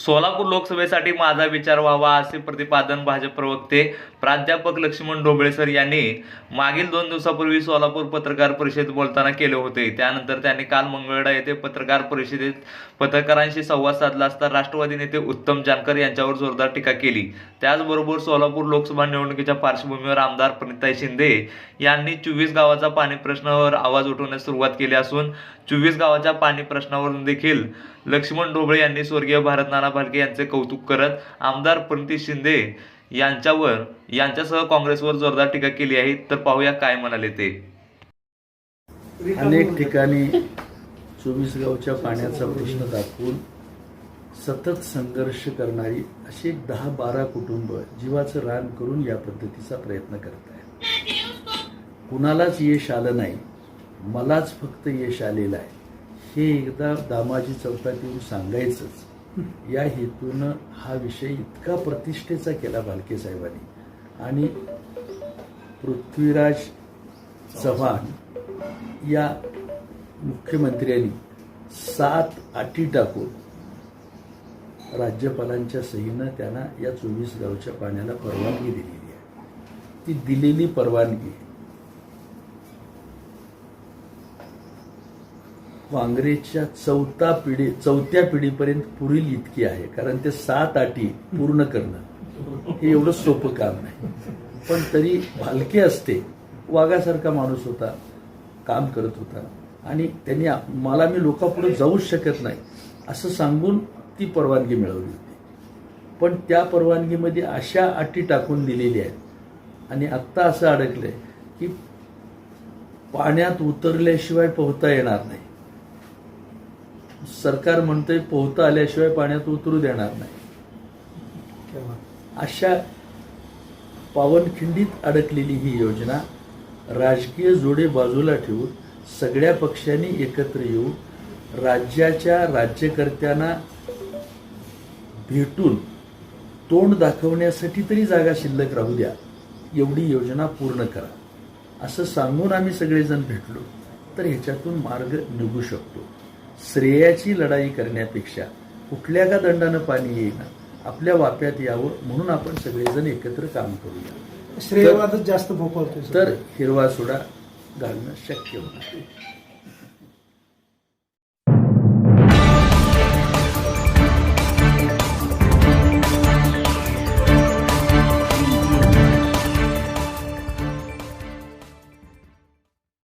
सोलापूर लोकसभेसाठी माझा विचार व्हावा असे प्रतिपादन भाजप प्रवक्ते प्राध्यापक लक्ष्मण ढोबळे सर यांनी मागील दोन दिवसापूर्वी सोलापूर पत्रकार परिषदेत बोलताना केले होते. त्यानंतर त्यांनी काल मंगळवेढा येथे पत्रकार परिषदेत पत्रकारांशी संवाद साधला असता राष्ट्रवादी नेते उत्तम जानकर यांच्यावर जोरदार टीका केली. त्याचबरोबर सोलापूर लोकसभा निवडणुकीच्या पार्श्वभूमीवर आमदार प्रणिताई शिंदे यांनी चोवीस गावाचा पाणी प्रश्नावर आवाज उठवण्यास सुरुवात केली असून चोवीस गावाच्या पाणी प्रश्नावरून देखील लक्ष्मण ढोबळे यांनी स्वर्गीय भारत नाना फाळके यांचे कौतुक करत आमदार प्रणिती शिंदे यांच्यावर यांच्यासह काँग्रेसवर जोरदार टीका केली आहे. तर पाहूया काय म्हणाले ते. अनेक ठिकाणी चोवीस गावच्या पाण्याचा प्रश्न दाखवून सतत संघर्ष करणारी अशी एक दहा बारा कुटुंब जीवाचं रान करून या पद्धतीचा प्रयत्न करत आहेत. कुणालाच यश आलं नाही मलाच फक्त यश आलेलं आहे. हे एकदा दामाजी चौकात येऊन सांगायचंच. या हेतूनं हा विषय इतका प्रतिष्ठेचा केला भालके साहेबांनी. आणि पृथ्वीराज चव्हाण या मुख्यमंत्र्यांनी सात अटी टाकून राज्यपालांच्या सहीनं त्यांना या चोवीस गावच्या पाण्याला परवानगी दिलेली आहे. ती दिलेली परवानगी काँग्रेसच्या चौथा पिढी चौथ्या पिढीपर्यंत पुरील इतकी आहे. कारण ते सात अटी पूर्ण करणं हे एवढं सोपं काम नाही. पण तरी भालके असते. वाघासारखा माणूस होता काम करत होता. आणि त्यांनी मला मी लोकांपुढे जाऊच शकत नाही असं सांगून ती परवानगी मिळवली होती. पण त्या परवानगीमध्ये अशा अटी टाकून दिलेल्या आहेत. आणि आत्ता असं अडकलंय की पाण्यात उतरल्याशिवाय पोहता येणार नाही. सरकार म्हणतंय पोहता आल्याशिवाय पाण्यात उतरू देणार नाही. अशा पावनखिंडीत अडकलेली ही योजना राजकीय जोडे बाजूला ठेवून सगळ्या पक्षांनी एकत्र येऊन राज्याच्या राज्यकर्त्यांना भेटून तोंड दाखवण्यासाठी तरी जागा शिल्लक राहू द्या. एवढी योजना पूर्ण करा. असं सांगून आम्ही सगळेजण भेटलो तर ह्याच्यातून मार्ग निघू शकतो. श्रेयाची लढाई करण्यापेक्षा कुठल्या का दंडानं पाणी येईना आपल्या वाप्यात यावं म्हणून आपण सगळेजण एकत्र काम करूया श्रेयवादच जास्त भोपळतोय सर. तर हिरवा सोडा घालणं शक्य होणार